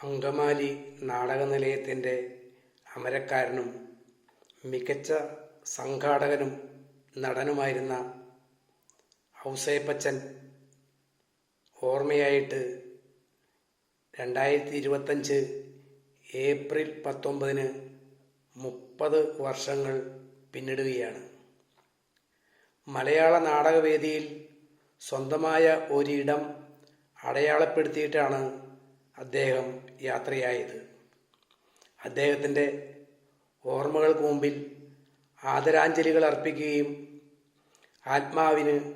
അങ്കമാലി നാടകനിലയത്തിന്റെ അമരക്കാരനും മികച്ച സംഘാടകനും നടനുമായിരുന്ന ഔസേപ്പച്ചൻ ഓർമ്മയായിട്ട് രണ്ടായിരത്തി ഇരുപത്തഞ്ച് ഏപ്രിൽ പത്തൊമ്പതിന് മുപ്പത് വർഷങ്ങൾ പിന്നിടുകയാണ്. മലയാള നാടകവേദിയിൽ സ്വന്തമായ ഒരിടം അടയാളപ്പെടുത്തിയിട്ടാണ് അദ്ദേഹം യാത്രയായത്. അദ്ദേഹത്തിന്റെ ഓർമ്മകൾക്ക് മുമ്പിൽ ആദരാഞ്ജലികൾ അർപ്പിക്കുകയും ആത്മാവിന്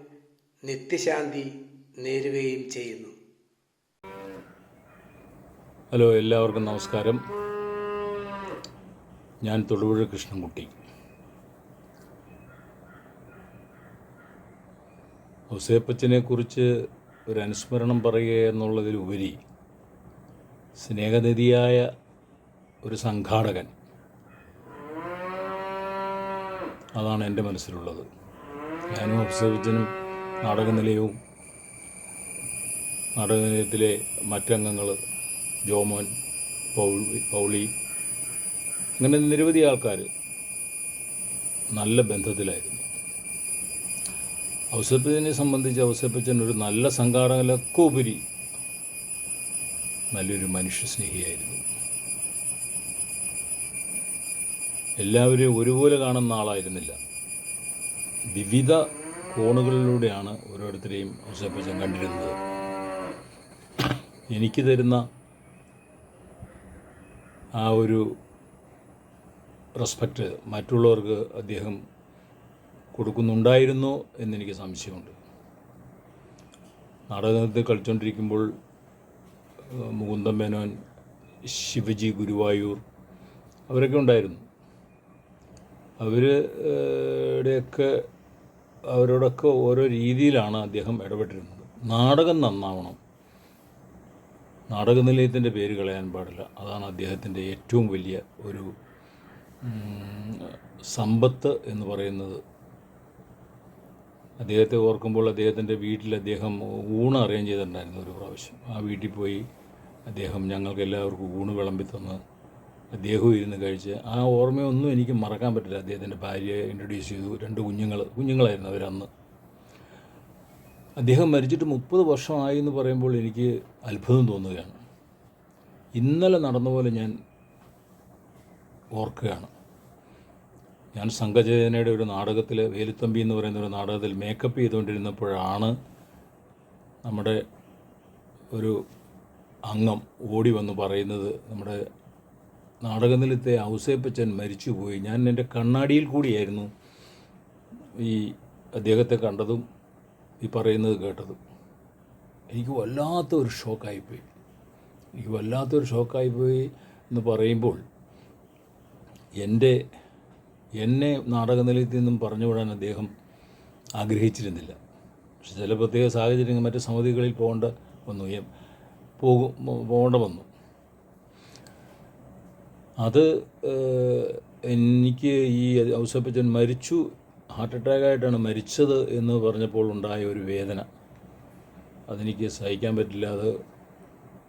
നിത്യശാന്തി നേരുകയും ചെയ്യുന്നു. ഹലോ എല്ലാവർക്കും നമസ്കാരം. ഞാൻ തൊടുപുഴ കൃഷ്ണൻകുട്ടി. ഔസേപ്പച്ചനെ കുറിച്ച് ഒരു അനുസ്മരണം പറയുക എന്നുള്ളതിലുപരി സ്നേഹനിധിയായ ഒരു സംഘാടകൻ. അതാണ് എന്റെ മനസ്സിലുള്ളത്. ഞാനും നിലയവും നാടകനിലയവും നാടകനിലയത്തിലെ മറ്റംഗങ്ങൾ ജോമോൻ പൗളി പൗളി അങ്ങനെ നിരവധി ആൾക്കാർ നല്ല ബന്ധത്തിലായിരുന്നു. ഔസപ്പച്ചനെ സംബന്ധിച്ച് ഔസപ്പച്ചൻ ഒരു നല്ല സംഘാടകലൊക്കെ ഉപരി നല്ലൊരു മനുഷ്യസ്നേഹിയായിരുന്നു എല്ലാവരെയും ഒരുപോലെ കാണുന്ന ആളായിരുന്നില്ല. വിവിധ കോണുകളിലൂടെയാണ് ഓരോരുത്തരെയും ഔസപ്പച്ചൻ കണ്ടിരുന്നത്. എനിക്ക് തരുന്ന ആ ഒരു റെസ്പെക്റ്റ് മറ്റുള്ളവർക്ക് അദ്ദേഹം കൊടുക്കുന്നുണ്ടായിരുന്നോ എന്നെനിക്ക് സംശയമുണ്ട്. നാടകത്തിൽ കളിച്ചുകൊണ്ടിരിക്കുമ്പോൾ മുകുന്ദൻ മേനോൻ ശിവജി ഗുരുവായൂർ അവരൊക്കെ ഉണ്ടായിരുന്നു. അവരുടെയൊക്കെ അവരോടൊക്കെ ഓരോ രീതിയിലാണ് അദ്ദേഹം ഇടപെട്ടിരുന്നത്. നാടകം നന്നാവണം. നാടകനിലയത്തിന്റെ പേര് കളയാൻ പാടില്ല. അതാണ് അദ്ദേഹത്തിന്റെ ഏറ്റവും വലിയ ഒരു സമ്പത്ത് എന്ന് പറയുന്നത്. അദ്ദേഹത്തെ ഓർക്കുമ്പോൾ അദ്ദേഹത്തിന്റെ വീട്ടിൽ അദ്ദേഹം ഊണ് അറേഞ്ച് ചെയ്തിട്ടുണ്ടായിരുന്നു ഒരു പ്രാവശ്യം. ആ വീട്ടിൽ പോയി അദ്ദേഹം ഞങ്ങൾക്ക് എല്ലാവർക്കും ഊണ് വിളമ്പി തന്ന് അദ്ദേഹവും ഇരുന്ന് കഴിച്ച് ആ ഓർമ്മയൊന്നും എനിക്ക് മറക്കാൻ പറ്റില്ല. അദ്ദേഹത്തിന്റെ ഭാര്യയെ ഇൻട്രൊഡ്യൂസ് ചെയ്തു. രണ്ട് കുഞ്ഞുങ്ങൾ കുഞ്ഞുങ്ങളായിരുന്നു അവരന്ന് അദ്ദേഹം മരിച്ചിട്ട് മുപ്പത് വർഷമായി എന്ന് പറയുമ്പോൾ എനിക്ക് അത്ഭുതം തോന്നുകയാണ്. ഇന്നലെ നടന്ന പോലെ ഞാൻ ഓർക്കുകയാണ്. ഞാൻ സംഘചേതനയുടെ ഒരു നാടകത്തിൽ വേലുത്തമ്പി എന്ന് പറയുന്ന ഒരു നാടകത്തിൽ മേക്കപ്പ് ചെയ്തുകൊണ്ടിരുന്നപ്പോഴാണ് നമ്മുടെ ഒരു അംഗം ഓടി വന്ന് പറയുന്നത് നമ്മുടെ നാടകനിലത്തെ ഔസേപ്പച്ചൻ മരിച്ചുപോയി. ഞാൻ എന്റെ കണ്ണാടിയിൽ കൂടിയായിരുന്നു ഈ അദ്ദേഹത്തെ കണ്ടതും ഈ പറയുന്നത് കേട്ടതും. എനിക്ക് വല്ലാത്തൊരു ഷോക്കായിപ്പോയി. എനിക്ക് വല്ലാത്തൊരു ഷോക്കായിപ്പോയി എന്ന് പറയുമ്പോൾ എന്റെ എന്നെ നാടകനിലയത്തിൽ നിന്നും പറഞ്ഞു വിടാൻ അദ്ദേഹം ആഗ്രഹിച്ചിരുന്നില്ല. പക്ഷെ ചില പ്രത്യേക സാഹചര്യങ്ങൾ മറ്റ് സമിതികളിൽ പോകേണ്ട വന്നു പോകും പോകേണ്ട വന്നു. അത് എനിക്ക് ഈ ഔസപ്പച്ചൻ മരിച്ചു. ഹാർട്ട് അറ്റാക്കായിട്ടാണ് മരിച്ചത് എന്ന് പറഞ്ഞപ്പോൾ ഉണ്ടായ ഒരു വേദന. അതെനിക്ക് സഹിക്കാൻ പറ്റില്ല. അത്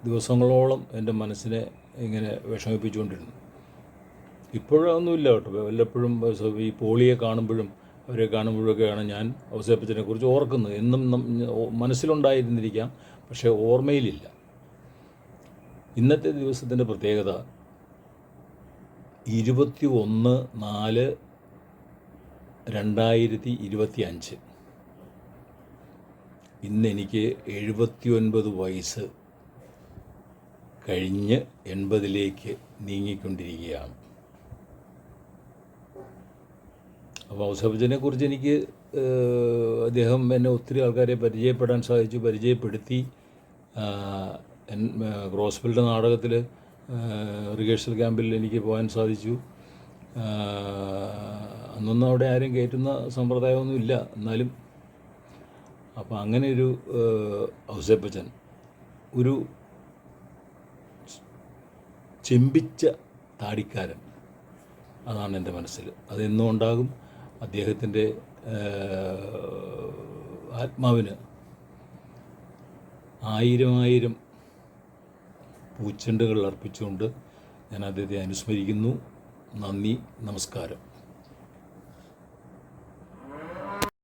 ദിവസങ്ങളോളം എന്റെ മനസ്സിനെ ഇങ്ങനെ വിഷമിപ്പിച്ചുകൊണ്ടിരുന്നു. ഇപ്പോഴൊന്നുമില്ല കേട്ടോ. വല്ലപ്പോഴും ഈ പോളിയെ കാണുമ്പോഴും അവരെ കാണുമ്പോഴൊക്കെയാണ് ഞാൻ ഔസേപ്പച്ചനെ കുറിച്ച് ഓർക്കുന്നത്. എന്നും മനസ്സിലുണ്ടായിരുന്നിരിക്കാം പക്ഷേ ഓർമ്മയിലില്ല. ഇന്നത്തെ ദിവസത്തിന്റെ പ്രത്യേകത ഇരുപത്തി ഒന്ന് നാല് രണ്ടായിരത്തി ഇരുപത്തി അഞ്ച് ഇന്ന് എനിക്ക് എഴുപത്തി ഒൻപത് വയസ്സ് കഴിഞ്ഞ് എൺപതിലേക്ക് നീങ്ങിക്കൊണ്ടിരിക്കുകയാണ്. അപ്പോൾ ഔസഫജനെ കുറിച്ച് എനിക്ക് അദ്ദേഹം എന്നെ ഒത്തിരി ആൾക്കാരെ പരിചയപ്പെടാൻ സാധിച്ചു പരിചയപ്പെടുത്തി. ക്രോസ്ഫീൽഡ് നാടകത്തിൽ റിഹേഴ്സൽ ക്യാമ്പിൽ എനിക്ക് പോകാൻ സാധിച്ചു. അന്നൊന്നും അവിടെ ആരും കയറ്റുന്ന സമ്പ്രദായമൊന്നും ഇല്ല എന്നാലും. അപ്പോൾ അങ്ങനെ ഒരു ഔസേപ്പച്ചൻ ഒരു ചെമ്പിച്ച താടിക്കാരൻ. അതാണ് എന്റെ മനസ്സിൽ. അതെന്നും ഉണ്ടാകും. അദ്ദേഹത്തിന്റെ ആത്മാവിന് ആയിരം ആയിരം പൂച്ചെണ്ടുകൾ അർപ്പിച്ചുകൊണ്ട് ഞാൻ അദ്ദേഹത്തെ അനുസ്മരിക്കുന്നു. നന്ദി നമസ്കാരം.